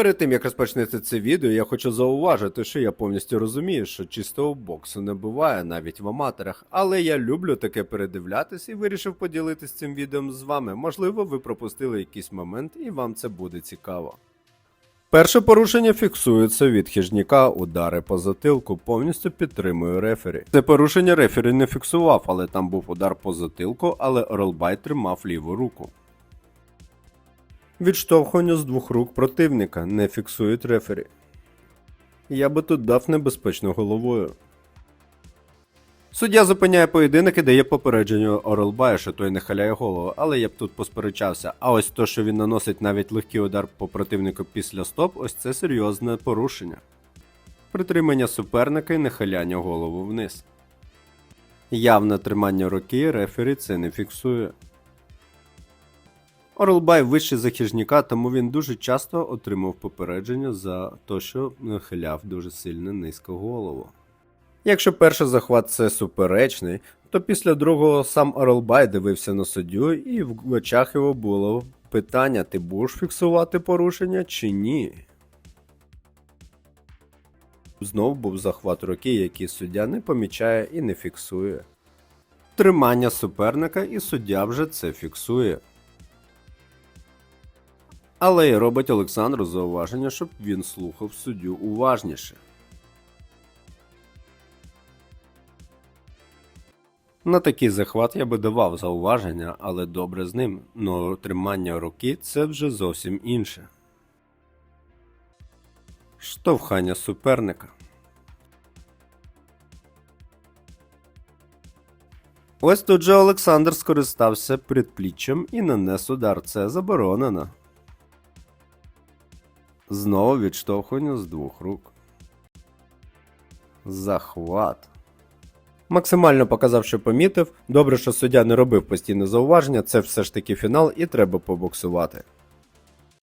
Перед тим як розпочнете це відео, я хочу зауважити, що я повністю розумію, що чистого боксу не буває навіть в аматорах, але я люблю таке передивлятись і вирішив поділитися цим відео з вами. Можливо, ви пропустили якийсь момент і вам це буде цікаво. Перше порушення фіксується від хижняка, удари по затилку повністю підтримує рефері. Це порушення рефері не фіксував, але там був удар по затилку, але Орлбай тримав ліву руку. Відштовхування з двох рук противника не фіксують рефері. Я би тут дав небезпечно головою. Суддя зупиняє поєдинок і дає попередження Орелбаю, що той не халяє голову, але я б тут посперечався. А ось то, що він наносить навіть легкий удар по противнику після стоп, ось це серйозне порушення. Притримання суперника і нахиляння голову вниз. Явне тримання руки рефері це не фіксує. Орлбай вищий за тому він дуже часто отримав попередження за те, що нахиляв дуже сильно низько голову. Якщо перший захват це суперечний, то після другого сам Орлбай дивився на суддю, і в очах його було питання: ти будеш фіксувати порушення чи ні? Знов був захват руки, який суддя не помічає і не фіксує. Тримання суперника, і суддя вже це фіксує. Але й робить Олександру зауваження, щоб він слухав суддю уважніше. На такий захват я би давав зауваження, але добре з ним, но тримання руки це вже зовсім інше. Штовхання суперника. Ось тут же Олександр скористався предпліччям і нанес удар. Це заборонено. Знову відштовхування з двох рук. Захват. Максимально показав, що помітив. Добре, що суддя не робив постійне зауваження. Це все ж таки фінал і треба побоксувати.